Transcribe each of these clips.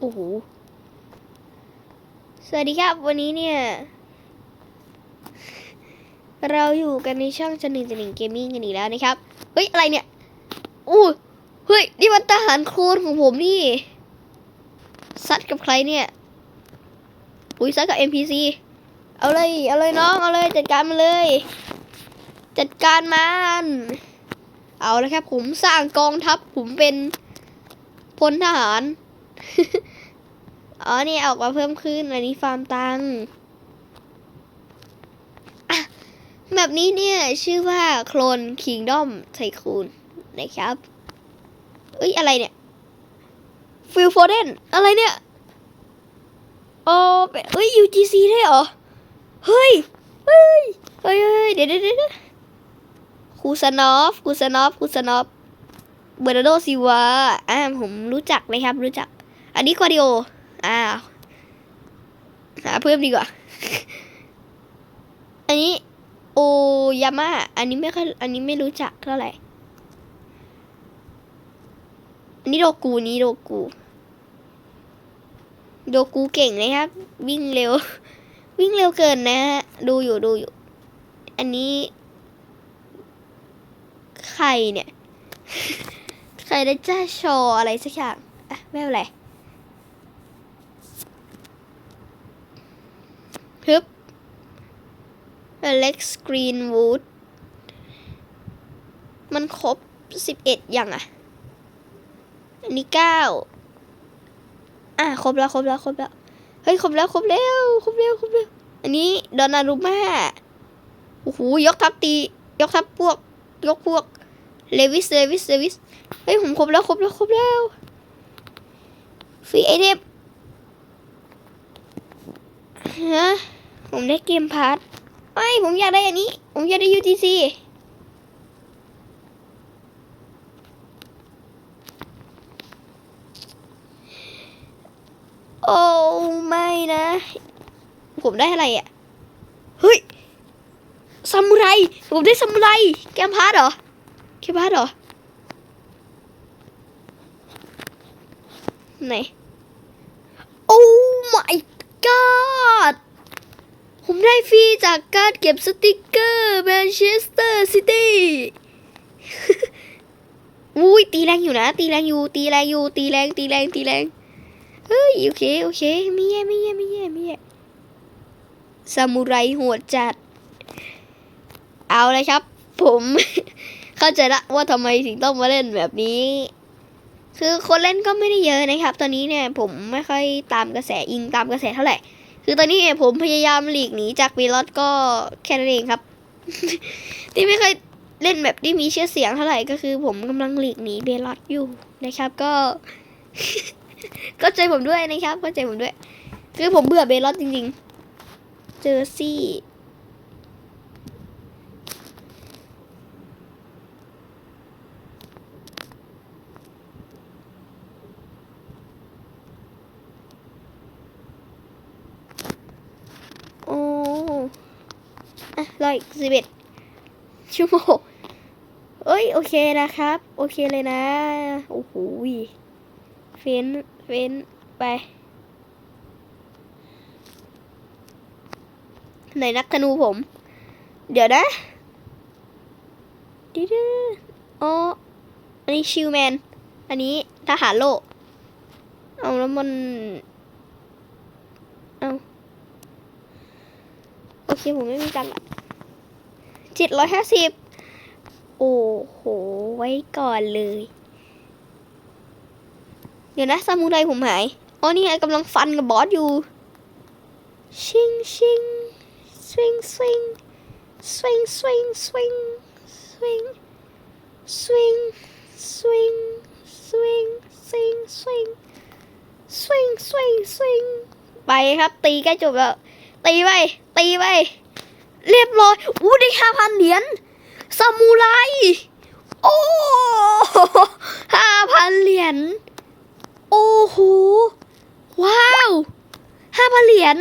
โอ้โห สวัสดีครับ วันนี้เนี่ย เราอยู่กันในช่องจันหนึ่งจนหนึ่งเกมมิ่งกันอีกแล้วนะครับ เฮ้ย อะไรเนี่ย อู้เฮ้ย นี่มันทหารโคลนของผมนี่ซัดกับใครเนี่ย อุ้ยซัดกับ NPC เอาเลย เอาเลยน้อง เอาเลย จัดการมันเลย จัดการมัน เอาแล้วครับ ผมสร้างกองทัพ ผมเป็นพลทหาร อ๋อนี่ออกมาเพิ่มขึ้นอันนี้ฟาร์มตังค์แบบนี้เนี่ย ชื่อว่าโคลนคิงดอมไทคูนนะครับ เอ้ย อะไรเนี่ยฟิลโฟเดนอะไรเนี่ยโอ้เป็นเอ้ย UGC ได้เหรอ เฮ้ย เฮ้ย เฮ้ยเฮ้ยเดี๋ยวเดี๋ยวเดี๋ยวครูสนอฟครูสนอฟครูสนอฟเบอร์นาร์โดซิวาอ่าผมรู้จักเลยครับ รู้จัก อันนี้ควาดิโอ อ้าวหาเพิ่มดีกว่า อันนี้โอยาม่า อันนี้ไม่ค่อย อันนี้ไม่รู้จักเท่าไหร่ อันนี้โดกูนี้โดกู โดกูเก่งนะครับ วิ่งเร็ว วิ่งเร็วเกินนะฮะ ดูอยู่ดูอยู่ อันนี้ใครเนี่ย ใครได้จ้าชออะไรสักอย่าง อะ ไม่เป็นไร ฮึบ Alex Greenwood มันครบสิบเอ็ดยังอะ อันนี้เก้าอะครบแล้วครบแล้วครบแล้ว เฮ้ยครบแล้วครบแล้วครบแล้วครบแล้ว อันนี้ดอนารุม่าโอ้โหยกทัพตี ยกทัพพวก ยกพวก เลวิสเลวิสเลวิส เฮ้ยผมครบแล้วครบแล้วครบแล้ว ฟรีไอเทมฮะ ผมได้เกมพาร์ทไม่ผมอยากได้อันนี้ ผมอยากได้ UTC โอ้ไม่นะ ผมได้อะไรอะ เฮ้ยซามูไร ผมได้ซามูไรเกมพาร์ทเหรอเกมพาร์ทเหรอ ไหน โอ้ my god ผมได้ฟรีจากการเก็บสติกเกอร์แมนเชสเตอร์ซิตี้อุ้ยตีแรงอยู่นะ ตีแรงอยู่ ตีแรงอยู่ ตีแรง ตีแรง ตีแรง เฮ้ย โอเค โอเค ไม่แย่ ไม่แย่ ไม่แย่ ไม่แย่ซามูไรโหดจัด เอาเลยครับ ผม เข้าใจละว่าทำไมถึงต้องมาเล่นแบบนี้ คือคนเล่นก็ไม่ได้เยอะนะครับ ตอนนี้เนี่ย ผมไม่ค่อยตามกระแสอิงตามกระแสเท่าไหร่ คือตอนนี้เนี่ยผมพยายามหลีกหนีจากวีลอตก็แค่นั้นเองครับ ที่ไม่เคยเล่นแบบที่มีชื่อเสียงเท่าไหร่ก็คือ ผมกำลังหลีกหนีเบลอตอยู่นะครับ ก็ก็ใจผมด้วยนะครับก็ใจผมด้วย คือผมเบื่อเบลอตจริง ๆ เจอซี่ โอ้อะ รออีกสิบเอ็ดชั่วโมงเอ้ย โอเคนะครับ โอเคเลยนะ โอ้โหเฟ้นเฟ้นไป ไหนนักธนูผม เดี๋ยวนะดิดอ๋ออันนี้ชิลแมน อันนี้ทหารโลก เอาแล้วมัน เอาโอเค ผมไม่มีตังค์ละ เจ็ดร้อยห้าสิบโอ้โห ไว้ก่อนเลย เดี๋ยวนะซามูไรผมหาย อ๋อ นี่ไงกำลังฟันกับบอสอยู่ ชิงชิงสวิงสวิงสวิงสวิงสวิงสวิงสวิงสวิงสวิงสวิงสวิงสวิงสวิงสวิงไปครับ ตีใกล้จบแล้ว ตีไป ตีไป เรียบร้อย อู้ได้ห้าพันเหรียญซามูไร โอ้ห้าพันเหรียญ โอ้โห ว้าวห้าพันเหรียญ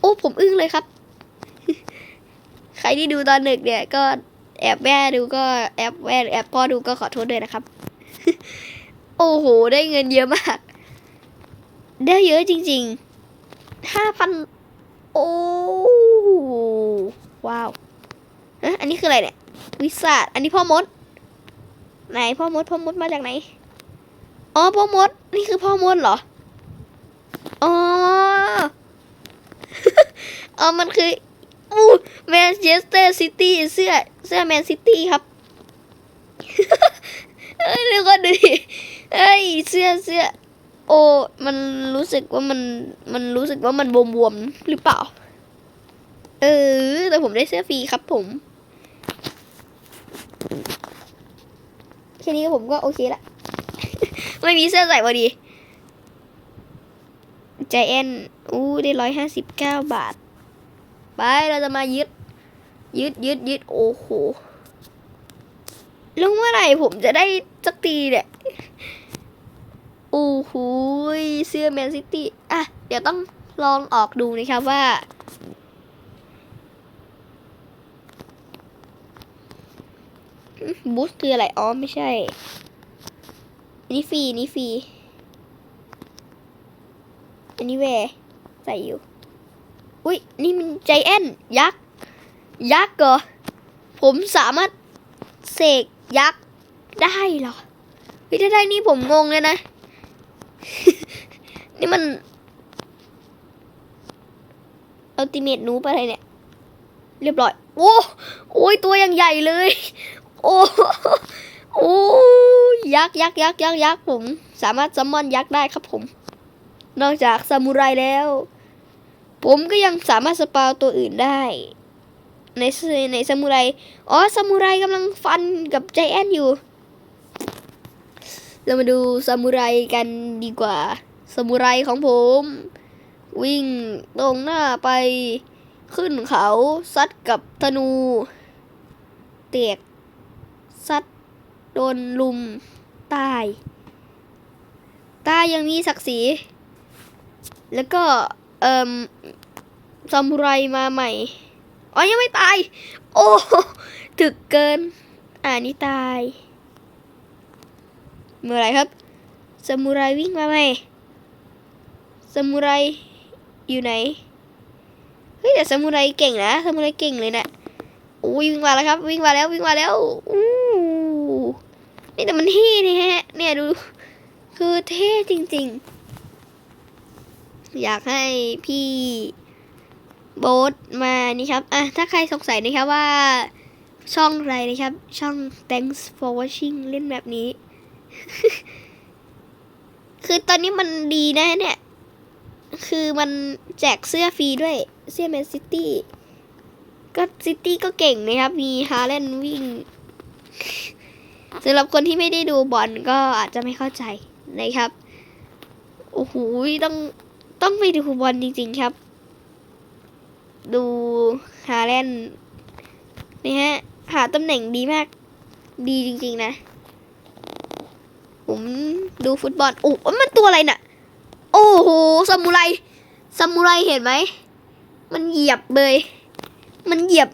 โอ้ ผมอึ้งเลยครับ ใครที่ดูตอนหนึ่งเนี่ย ก็แอบแม่ดูก็แอบแม่แอบพ่อดูก็ขอโทษด้วยนะครับ โอ้โห ได้เงินเยอะมาก ได้เยอะจริงๆห้าพัน โอ้ ว้าวเอ๊ะอันนี้คืออะไรเนี่ย วิสาดอันนี้พ่อมด ไหนพ่อมด พ่อมดมาจากไหน อ๋อ พ่อมด นี่คือพ่อมดเหรอ อ๋อ อ๋อ มันคืออู้แมนเชสเตอร์ซิตี้เสื้อ เสื้อแมนซิตี้ครับเอ้ยเดี๋ยวก่อนดูดิเอ้ย เสื้อเสื้อ โอ้ มันรู้สึกว่ามัน มันรู้สึกว่ามันบวมๆ หรือเปล่า เออแต่ผมได้เสื้อฟรีครับผมแค่นี้ผมก็โอเคละ ไม่มีเสื้อใส่พอดีใจแอนอู้ได้ร้อยห้าสิบเก้าบาท ไปเราจะมายึด ยึดยึดยึดโอ้โหแล้วเมื่อไหร่ผมจะได้สักทีเนี่ยโอ้โหเสื้อแมนซิตี้อะ เดี๋ยวต้องลองออกดูนะครับว่า บูสต์คืออะไร อ๋อ ไม่ใช่อันนี้ฟรีอันนี้ฟรี อันนี้แวร์ใส่อยู่ อุ้ย นี่มันใจแอนยักษ์ ยักษ์เหรอ ผมสามารถเสกยักษ์ได้เหรอเฮ้ยถ้าได้นี่ผมงงเลยนะ นี่มันอัลติเมทนูปอะไรเนี่ย เรียบร้อย โอ้โอ้ยตัวยังใหญ่เลย โอ้โอ้ยักษ์ยักษ์ยักษ์ยักษ์ยักษ์ผม สามารถซัมมอนยักษ์ได้ครับผม นอกจากซามูไรแล้ว ผมก็ยังสามารถสปาวตัวอื่นได้ ในในซามูไรอ๋อซามูไรกำลังฟันกับใจแอนอยู่ เรามาดูซามูไรกันดีกว่าซามูไรของผม วิ่งตรงหน้าไปขึ้นเขาซัดกับธนู เตียก ซัดโดนลุมตาย ตายยังมีศักดิ์ศรี แล้วก็เอ่มซามูไรมาใหม่ อ๋อ ยังไม่ตาย โอ้ ถึกเกิน อ่านี่ตาย เมื่อไรครับซามูไรวิ่งมาไหมซามูไรอยู่ไหน เฮ้ยแต่ซามูไรเก่งนะซามูไรเก่งเลยนะโอุ้ยวิ่งมาแล้วครับ วิ่งมาแล้ววิ่งมาแล้วอู้นี่แต่มันเท่นี่ฮะ เนี่ยดู คือเท่จริง ๆ อยากให้พี่โบ๊ทมานี่ครับ อะ ถ้าใครสงสัยนะครับว่าช่องอะไรนะครับ ช่อง thanks for watching เล่นแบบนี้ คือตอนนี้มันดีนะเนี่ย คือมันแจกเสื้อฟรีด้วย เสื้อแมนซิตี้ ก็ซิตี้ก็เก่งนะครับ มีฮาแลนวิ่งสำหรับคนที่ไม่ได้ดูบอลก็อาจจะไม่เข้าใจนะครับ โอ้โหต้องต้องไปดูบอลจริงๆครับ ดูฮาแลนนี่ฮะ หาตำแหน่งดีมาก ดีจริงๆนะ ผมดูฟุตบอลโอ้มันตัวอะไรน่ะ โอ้โหซามูไรซามูไรเห็นไหม มันเหยียบเลย มันเหยียบ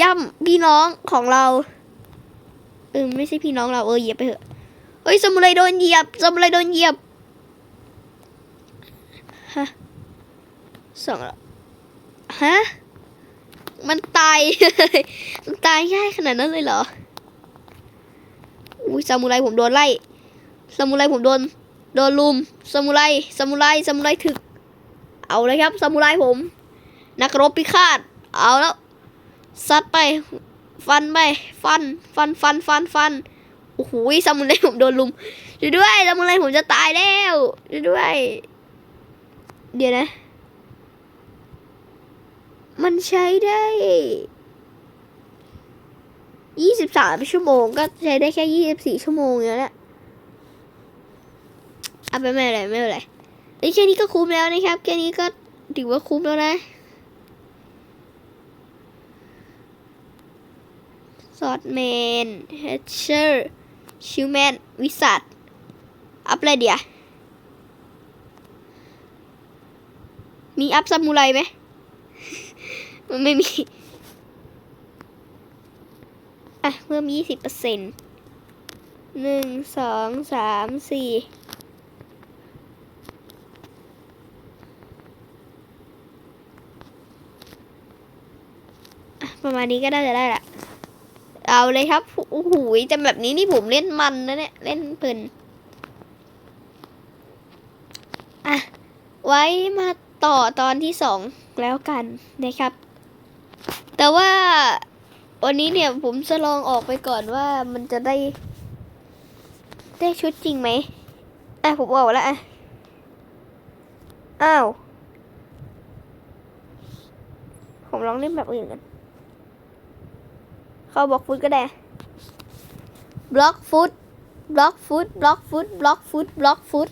ย่ำพี่น้องของเรา เออไม่ใช่พี่น้องเราเออเหยียบไปเถอะเฮ้ยซามูไรโดนเหยียบซามูไรโดนเหยียบฮะสองแล้วฮะมันตายมันตายง่ายขนาดนั้นเลยเหรออุ้ยซามูไรผมโดนไล่ซามูไรผมโดนโดนลุมซามูไรซามูไรซามูไรถึก เอาเลยครับซามูไรผม นักรบพิฆาตเอาแล้ว ซัดไป ฟันไป ฟัน ฟัน ฟัน ฟัน ฟัน โอ้โหซามูไรผมโดนลุมช่วยด้วยซามูไรผมจะตายแล้วช่วยด้วย เดี๋ยวนะ มันใช้ได้ยี่สิบสามชั่วโมงก็ใช้ได้แค่ยี่สิบสี่ชั่วโมงอย่างนั้นแหละเอาไปไม่เป็นไรไม่เป็นไรเอ้แค่นี้ก็คุ้มแล้วนะครับ แค่นี้ก็ถือว่าคุ้มแล้วนะ ซอสแมนเฮดเชอร์ชิวแมนวิสัตอัพอะไรเดียมีอัพซับมูไรไหม มันไม่มี อะ เพิ่มยี่สิบเปอร์เซ็นต์หนึ่งสองสามสี่ประมาณนี้ก็ได้จะได้ละ เอาเลยครับโอ้โหแต่แบบนี้นี่ผมเล่นมันนะเนี่ย เล่นเพลินอะ ไว้มาต่อตอนที่สองแล้วกันนะครับ แต่ว่าวันนี้เนี่ยผมจะลองออกไปก่อนว่ามันจะได้ ได้ชุดจริงไหมอะผมออกแล้วอะ อ้าว ผมลองเล่นแบบอื่นกัน เขาบล็อกฟุตก็ได้บล็อกฟุตบล็อกฟุตบล็อกฟุตบล็อกฟุตบล็อกฟุต